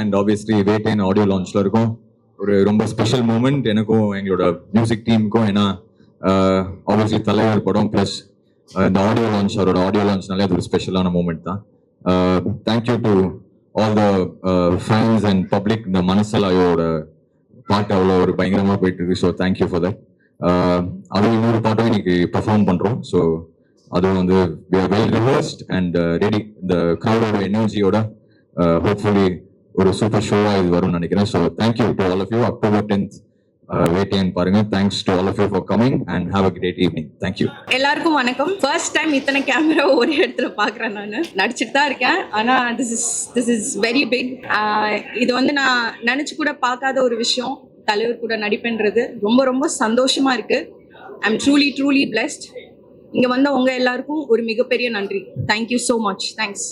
And obviously வேட்டேன் audio லான்ச்ல இருக்கும். ஒரு ரொம்ப ஸ்பெஷல் மூமெண்ட் எனக்கும் எங்களோட மியூசிக் டீமுக்கும் ஏன்னா ஆப்வியஸ்லி தலைவர் படம் ப்ளஸ் இந்த ஆடியோ லான்ச் அவரோட ஆடியோ லான்ச்னாலே அது ஒரு ஸ்பெஷலான மூமெண்ட் தான். Thank you to all the fans and public இந்த மனசலாயோட பாட்டு அவ்வளோ ஒரு பயங்கரமாக போயிட்டு இருக்கு. ஸோ தேங்க்யூ ஃபார் தட் அது இன்னொரு பாட்டும் இன்னைக்கு பெர்ஃபார்ம் பண்ணுறோம் ஸோ அதுவும் வந்து வெல் ரிவர்ஸ்ட் அண்ட் ரெடி இந்த க்ரௌடோட எனர்ஜியோட ஹோப்ஃபுல்லி ஒரு சூப்பர் ஷோவாக இது வரும்னு நினைக்கிறேன். So thank you to all of you October tenth Vettaiyan பாருங்க. Thanks to all of you for coming and have a great evening thank you எல்லாருக்கும் வணக்கம். ஃபர்ஸ்ட் டைம் இத்தனை camera ஒரே இடத்துல பார்க்குறேன் நான். நடிச்சிட்டு தான் இருக்கேன். ஆனால் this is this is very big இது வந்து நான் நினச்சி கூட பார்க்காத ஒரு விஷயம். தலைவர் கூட நடிப்புன்றது. ரொம்ப ரொம்ப சந்தோஷமா இருக்கு. I am truly truly blessed இங்கே வந்த உங்க எல்லாருக்கும் ஒரு மிகப்பெரிய நன்றி. Thank you so much thanks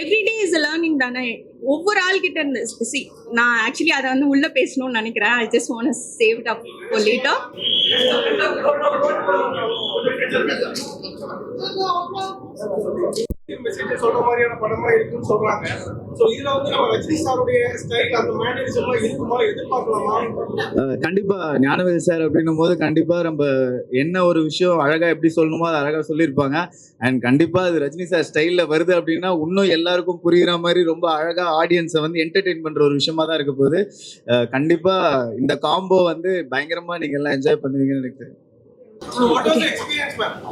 every day is learning தானே? ஒவ்வொரு ஆள்கிட்ட இருந்து see, நான் ஆக்சுவலி அதை வந்து உள்ள பேசணும்னு நினைக்கிறேன். I just want save up later message சொல்ற மாதிரியான படமா இருக்குன்னு சொல்றாங்க. சோ இதுல வந்து நம்ம ரஜினி சாருடைய ஸ்டைல் அந்த மேனரிசம் இருக்குமா எதிர்பார்க்கலாமா? கண்டிப்பா ஞானவேல் சார் அப்படின்னும் போது கண்டிப்பா நம்ம என்ன ஒரு விஷயம் அழகா எப்படி சொல்லணுமோ அதை அழகா சொல்லியிருப்பாங்க. அண்ட் கண்டிப்பா அது ரஜினி சார் ஸ்டைல்ல வருது அப்படின்னா இன்னும் எல்லாருக்கும் புரியுற மாதிரி ரொம்ப அழகா ஆடியன்ஸை வந்து என்டர்டெயின் பண்ற ஒரு விஷயமா தான் இருக்க போகுது. கண்டிப்பா இந்த காம்போ வந்து பயங்கரமா நீங்க எல்லாம் என்ஜாய் பண்ணுவீங்கன்னு எனக்கு தெரியும் What was the experience, ma'am?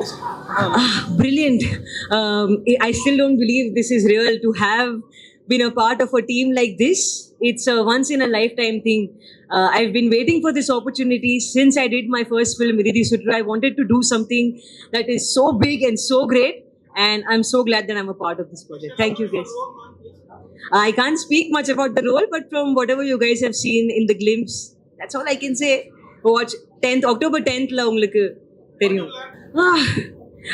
Uh, brilliant. Um, I still don't believe this is real to have been a part of a team like this. It's a once in a lifetime thing. Uh, I've been waiting for this opportunity since I did my first film, Iridi Sutra. I wanted to do something that is so big and so great. And I'm so glad that I'm a part of this project. Thank you, guys. Uh, I can't speak much about the role, but from whatever you guys have seen in the glimpse, that's all I can say. Watch 10th, October 10th, la உங்களுக்கு தெரியும். Ah,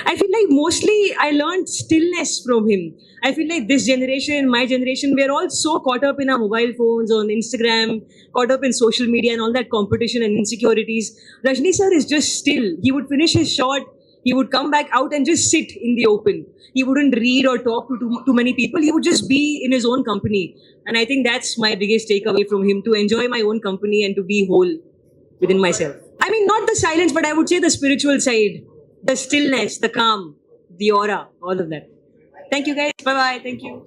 I feel like mostly I learned stillness from him. I feel like this generation, my generation, we're all so caught up in our mobile phones, on Instagram, caught up in social media and all that competition and insecurities. Rajni sir is just still. He would finish his shot, he would come back out and just sit in the open. He wouldn't read or talk to too, too many people. He would just be in his own company. And I think that's my biggest takeaway from him to enjoy my own company and to be whole within myself. I mean, not the silence, but I would say the spiritual side, the stillness, the calm, the aura, all of that. Thank you guys. Bye bye. Thank you.